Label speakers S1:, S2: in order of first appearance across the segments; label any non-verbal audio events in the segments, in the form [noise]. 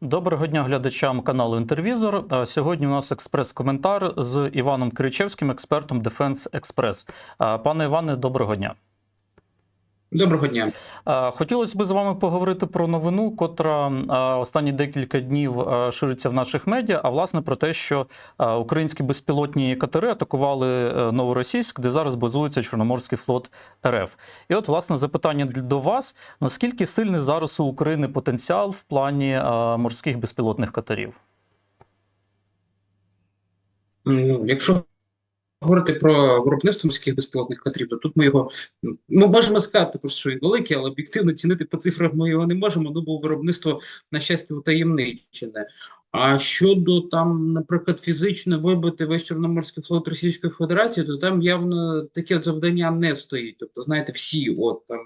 S1: Доброго дня глядачам каналу Інтервізор. Сьогодні у нас експрес-коментар з Іваном Кричевським, експертом Defense Express. Пане Іване, доброго дня.
S2: Доброго дня.
S1: Хотілося б з вами поговорити про новину, котра останні декілька днів шириться в наших медіа. А власне про те, що українські безпілотні катери атакували е, Новоросійськ, де зараз базується Чорноморський флот РФ. І от власне запитання до вас: наскільки сильний зараз у України потенціал в плані морських безпілотних катерів?
S2: Ну, якщо говорити про виробництво морських безпілотних катерів, то тут ми його ну, можемо сказати, про що він великий, але об'єктивно цінити по цифрах ми його не можемо. Ну, бо виробництво, на щастя, утаємничене. А щодо там, наприклад, фізично вибити весь Чорноморський флот Російської Федерації, то там явно таке завдання не стоїть. Тобто, знаєте, всі от там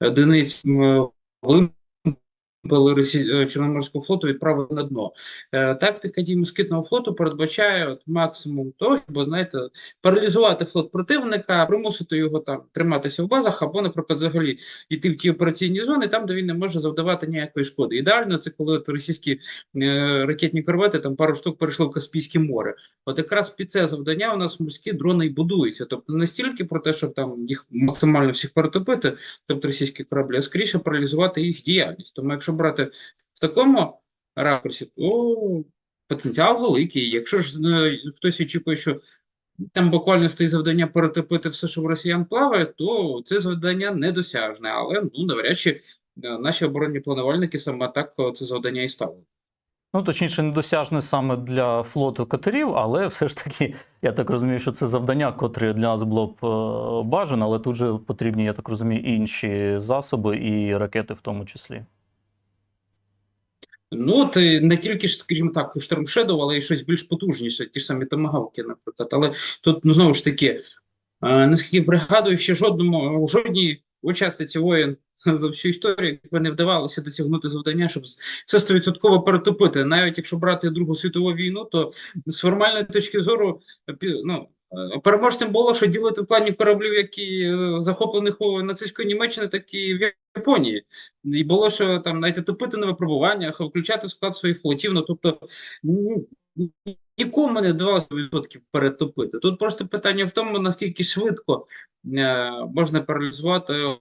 S2: Росі... е, Чорноморського флоту відправили на дно. Е, Тактика дій москітного флоту передбачає от максимум того, щоб знаєте, паралізувати флот противника, примусити його там триматися в базах, або, наприклад, взагалі йти в ті операційні зони, там, де він не може завдавати ніякої шкоди. Ідеально, це коли от російські е, ракетні корвети там пару штук перейшли в Каспійське море. От якраз під це завдання у нас морські дрони і будуються. Тобто не стільки про те, щоб там їх максимально всіх перетопити, тобто російські кораблі, а скоріше паралізувати їх діяльність. Тому якщо брати в такому ракурсі, то потенціал великий. Якщо ж е, хтось очікує, що там буквально стоїть завдання перетопити все, що в росіян плаває, то це завдання недосяжне. Але ну навряд чи е, наші оборонні планувальники саме так е, це завдання і ставили.
S1: Ну, точніше, недосяжне саме для флоту катерів, але все ж таки, я так розумію, що це завдання, котре для нас було б бажано, але тут же потрібні, я так розумію, інші засоби і ракети в тому числі.
S2: Ну, от е, не тільки ж, скажімо так, Shadow, але й щось більш потужніше, ті ж самі томагавки, наприклад. Але тут, ну знову ж таки, е, наскільки пригадую, ще жодному жодній учасниці воєн [laughs] за всю історію якби не вдавалося досягнути завдання, щоб все стовідсотково перетопити. Навіть якщо брати Другу світову війну, то з формальної точки зору ну, переможцем було, що ділити в плані кораблів, які е, захоплених у нацистської Німеччини, так і в Японії. І було, що там навіть топити на випробуваннях, включати склад своїх флотів. Ну тобто ні- ні- нікому не вдавалося відсотків перетопити. Тут просто питання в тому, наскільки швидко е, можна паралізувати е,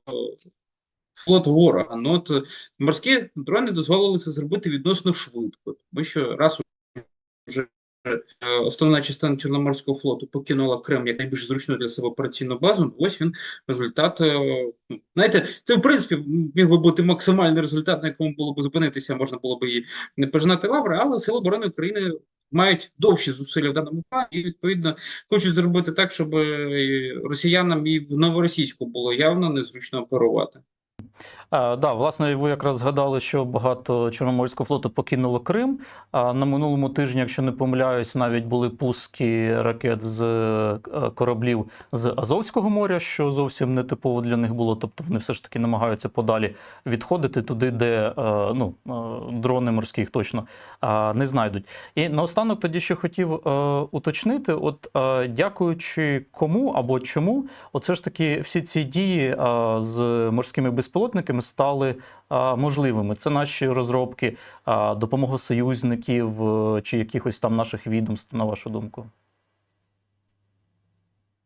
S2: флот ворога. Ну от е, морські дрони дозволили це зробити відносно швидко, тому що раз вже е, основна частина Чорноморського флоту покинула Крим як найбільш зручну для себе операційну базу. Ось він результат. е, ну, Знаєте, це в принципі міг би бути максимальний результат, на якому було б зупинитися, можна було б і не пожинати лаври, але Сили оборони України мають довші зусилля в даному плані і відповідно хочуть зробити так, щоб е, росіянам і в новоросійську було явно незручно оперувати.
S1: А, да, власне, ви якраз згадали, що багато Чорноморського флоту покинуло Крим. А на минулому тижні, якщо не помиляюсь, навіть були пуски ракет з е, кораблів з Азовського моря, що зовсім не типово для них було. Тобто вони все ж таки намагаються подалі відходити туди, де е, ну, е, дрони морських точно не знайдуть. І наостанок тоді ще хотів уточнити: от дякуючи кому або чому, оце ж таки всі ці дії з морськими безпілотниками стали е, можливими. Це наші розробки, е, допомога союзників е, чи якихось там наших відомств, на вашу думку.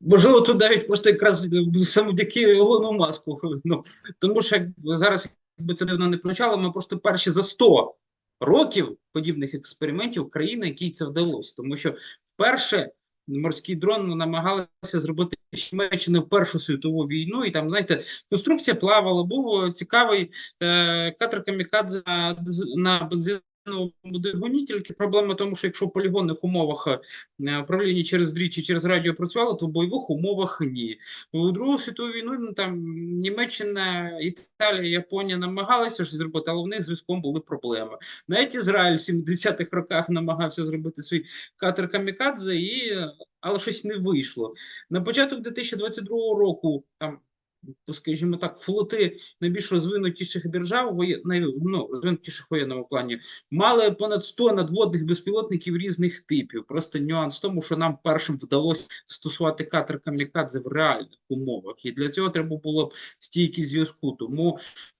S2: Можливо, тут навіть просто якраз е, завдяки Ілону Маску. Ну, тому що зараз, якби це дивно не почало, ми просто перші за 100 років подібних експериментів країни, якій це вдалося. Тому що вперше морський дрон намагалися зробити ще Німеччини в Першу світову війну, і там, знаєте, конструкція плавала, був цікавий е, катер камікадзе на, на двигуні, тільки проблема в тому, що якщо в полігонних умовах е, управління через дріт чи через радіо працювало, то в бойових умовах ні. У Другу світову війну ну, там Німеччина, Італія, Японія намагалися щось зробити, але в них зв'язком були проблеми. Навіть Ізраїль в 70-х роках намагався зробити свій катер камікадзе, і, але щось не вийшло. На початок 2022 року там. То, Скажімо так, флоти найбільш розвинутіших держав, воє- ну, розвинутіших воєнному плані, мали понад 100 надводних безпілотників різних типів. Просто нюанс в тому, що нам першим вдалося стосувати катер камікадзе в реальних умовах, і для цього треба було стійкість зв'язку. Тому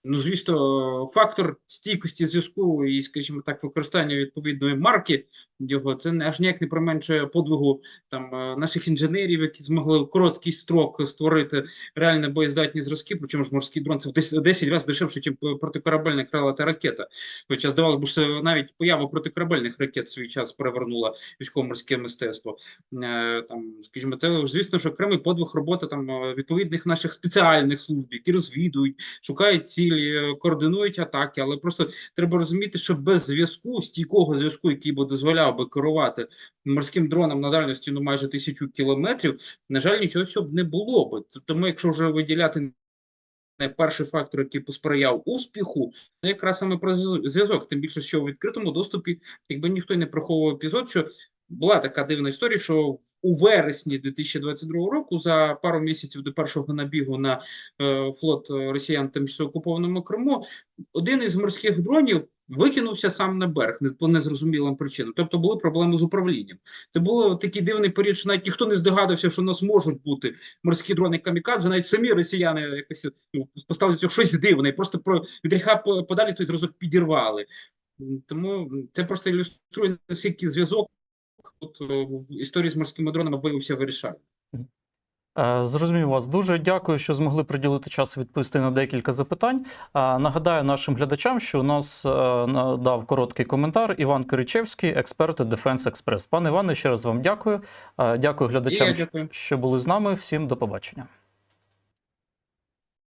S2: Ну, звісно, фактор стійкості зв'язку і, скажімо так, використання відповідної марки його це не аж ніяк не применшує подвигу там е, наших інженерів, які змогли в короткий строк створити реально боєздатні зразки. Причому ж морський дрон це в 10, 10 разів дешевше, ніж протикорабельна крилата ракета. Хоча здавалося б, що навіть поява протикорабельних ракет свій час перевернула військово-морське мистецтво. Е, там, скажімо, те, звісно, що окремий подвиг роботи там е, відповідних наших спеціальних служб, які розвідують, шукають цілі, е, координують атаки, але просто треба розуміти, що без зв'язку, стійкого зв'язку, який би дозволяв би керувати морським дроном на дальності ну майже тисячу кілометрів, на жаль, нічого цього б не було би. Тому, якщо вже виділяти перший фактор, який посприяв успіху, це якраз саме про зв'язок. Тим більше, що у відкритому доступі, якби ніхто не приховував епізод, що була така дивна історія, що у вересні 2022 року, за пару місяців до першого набігу на е, флот е, росіян тимчасово окупованому Криму, один із морських дронів викинувся сам на берег не по незрозумілим причинам. Тобто були проблеми з управлінням. Це було такий дивний період, що навіть ніхто не здогадався, що у нас можуть бути морські дрони камікадзе, навіть самі росіяни якось ну, поставили щось дивне, просто про від гріха по- подалі той зразок підірвали. Тому це просто ілюструє наскільки зв'язок тут е, в історії з морськими дронами виявився вирішальним.
S1: Е, Зрозумів вас. Дуже дякую, що змогли приділити час відповісти на декілька запитань. Е, Нагадаю нашим глядачам, що у нас надав короткий коментар Іван Киричевський, експерт Defense Express. Пане Іване, ще раз вам дякую. Дякую глядачам,
S2: дякую.
S1: що були з нами. Всім до побачення.